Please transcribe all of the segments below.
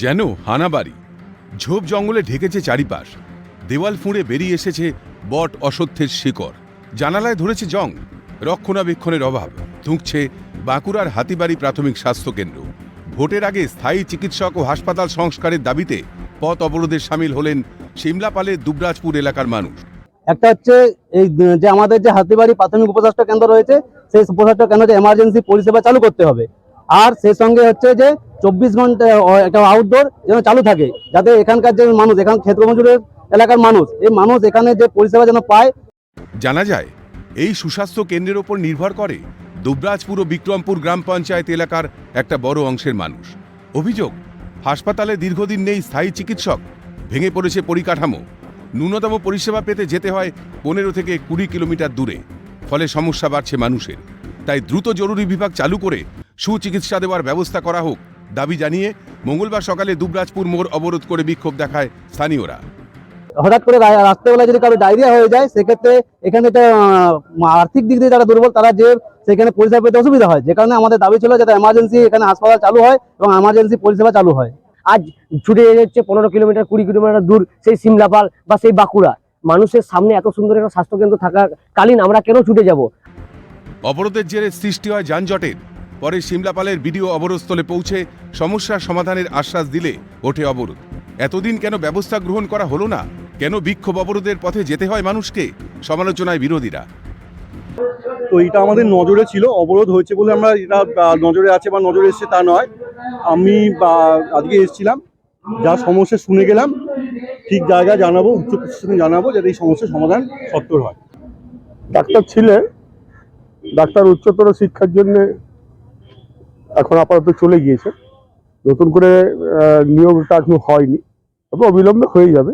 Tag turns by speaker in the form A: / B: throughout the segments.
A: যেন হানাবাড়ি। ঝোপ জঙ্গলে ঢেকেছে চারিপাশ। দেওয়াল ফুঁড়ে বেরিয়ে এসেছে বট অসত্যের শিকড়। জানালায় ধরেছে জং। রক্ষণাবেক্ষণের অভাব। ধুঁকছে বাঁকুড়ার হাতিবাড়ি প্রাথমিক স্বাস্থ্যকেন্দ্র। ভোটের আগে স্থায়ী চিকিৎসক ও হাসপাতাল সংস্কারের দাবিতে পথ অবরোধে সামিল হলেন সিমলাপালের দুবরাজপুর এলাকার মানুষ।
B: একটা হচ্ছে এই, যে আমাদের যে হাতিবাড়ি প্রাথমিক উপস্বাস্থ্য কেন্দ্র রয়েছে, সেই উপস্বাস্থ্য কেন্দ্রে এমার্জেন্সি পরিষেবা চালু করতে হবে। আর সেই সঙ্গে হচ্ছে যে চব্বিশ ঘণ্টা একটা আউটডোর যেন চালু থাকে, যাতে এখানকার যে মানুষ, এখান ক্ষেত্র মজুরের এলাকার মানুষ, এই মানুষ এখানে যে পরিষেবা যেন পায়।
A: জানা যায়, এই সুস্বাস্থ্য কেন্দ্রের ওপর নির্ভর করে দুবরাজপুর ও বিক্রমপুর গ্রাম পঞ্চায়েত এলাকার একটা বড় অংশের মানুষ। অভিযোগ, হাসপাতালে দীর্ঘদিন নেই স্থায়ী চিকিৎসক, ভেঙে পড়েছে পরিকাঠামো। ন্যূনতম পরিষেবা পেতে যেতে হয় পনেরো থেকে কুড়ি কিলোমিটার দূরে, ফলে সমস্যা বাড়ছে মানুষের। তাই দ্রুত জরুরি বিভাগ চালু করে সুচিকিৎসা দেওয়ার ব্যবস্থা করা হোক দাবি জানিয়ে মঙ্গলবার সকালে দুবরাজপুর মোড় অবরোধ করে বিক্ষোভ দেখায় স্থানীয়রা।
B: হঠাৎ করে রা- রাত্রেবেলায় যদি কারও ডায়রিয়া হয়ে যায় সেক্ষেত্রে এখানে একটা আর্থিক দিক দিয়ে যারা দুর্বল তারা যে সেখানে পরিষেবা পেতে অসুবিধা হয়। যে কারণে আমাদের দাবি ছিল যাতে এমার্জেন্সি এখানে হাসপাতাল চালু হয় এবং এমার্জেন্সি পরিষেবা চালু হয়।
C: আজ ছুটে যাচ্ছে পনেরো কিলোমিটার কুড়ি কিলোমিটার দূর সেই সিমলাপাল বা সেই বাঁকুড়া। মানুষের সামনে এত সুন্দর একটা স্বাস্থ্যকেন্দ্র থাকাকালীন আমরা কেন ছুটে যাব?
A: অবরোধের জেরে সৃষ্টি হয় যানজটের। পরে সিমলাপালের বিডিও অবরোধস্থলে পৌঁছে সমস্যার সমাধানের আশ্বাস দিলে ওঠে অবরোধ। এতদিন কেন ব্যবস্থা গ্রহণ করা হলো না? কেন বিক্ষোভ অবরোধের পথে যেতে হয় মানুষকে? সমালোচনায় বিরোধীরা।
D: তো এটা আমাদের নজরে ছিল অবরোধ হয়েছে বলে আমরা এটা নজরে আছে বা নজরে এসছে তা নয়। আমি বা, আজকে এসেছিলাম যা সমস্যা শুনে গেলাম ঠিক জায়গা জানাব উচ্চ প্রশাসনে জানাব যাতে এই সমস্যার সমাধান সত্তর হয়।
E: ডাক্তার ছিলেন ডাক্তার উচ্চতর শিক্ষার জন্য এখন আপাতত চলে গিয়েছে। নতুন করে আহ, নিয়োগটা এখনও হয়নি তবে অবিলম্বে হয়ে যাবে।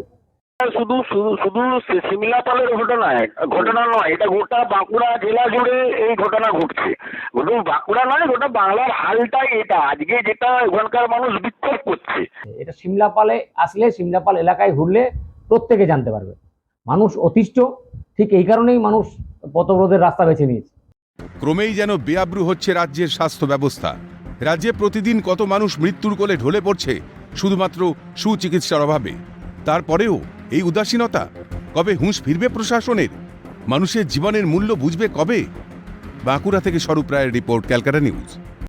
F: শুধু শুধু শুধু সিমলাপালের ঘটনা ঘটনা নয় এটা গোটা বাঁকুড়া জেলা জুড়ে এই ঘটনা ঘটছে। শুধু বাঁকুড়া নয় গোটা বাংলার হালটাই এটা। আজকে যেটা ওখানকার মানুষ বিক্ষোভ করছে।
G: এটা সিমলাপালে আসলে সিমলাপাল এলাকায় ঘুরলে প্রত্যেকে জানতে পারবে। মানুষ অতিষ্ঠ ঠিক এই কারণেই মানুষ পথব্রোধের রাস্তা বেছে নিয়েছে।
A: ক্রমেই যেন বেআব্রু হচ্ছে রাজ্যের স্বাস্থ্য ব্যবস্থা। রাজ্যে প্রতিদিন কত মানুষ মৃত্যুর কোলে ঢলে পড়ছে, শুধুমাত্র সুচিকিৎসার অভাবে। তারপরেও এই উদাসীনতা, কবে হুঁশ ফিরবে প্রশাসনের? মানুষের জীবনের মূল্য বুঝবে কবে? বাঁকুড়া থেকে স্বরূপ রায়ের রিপোর্ট ক্যালকাটা নিউজ।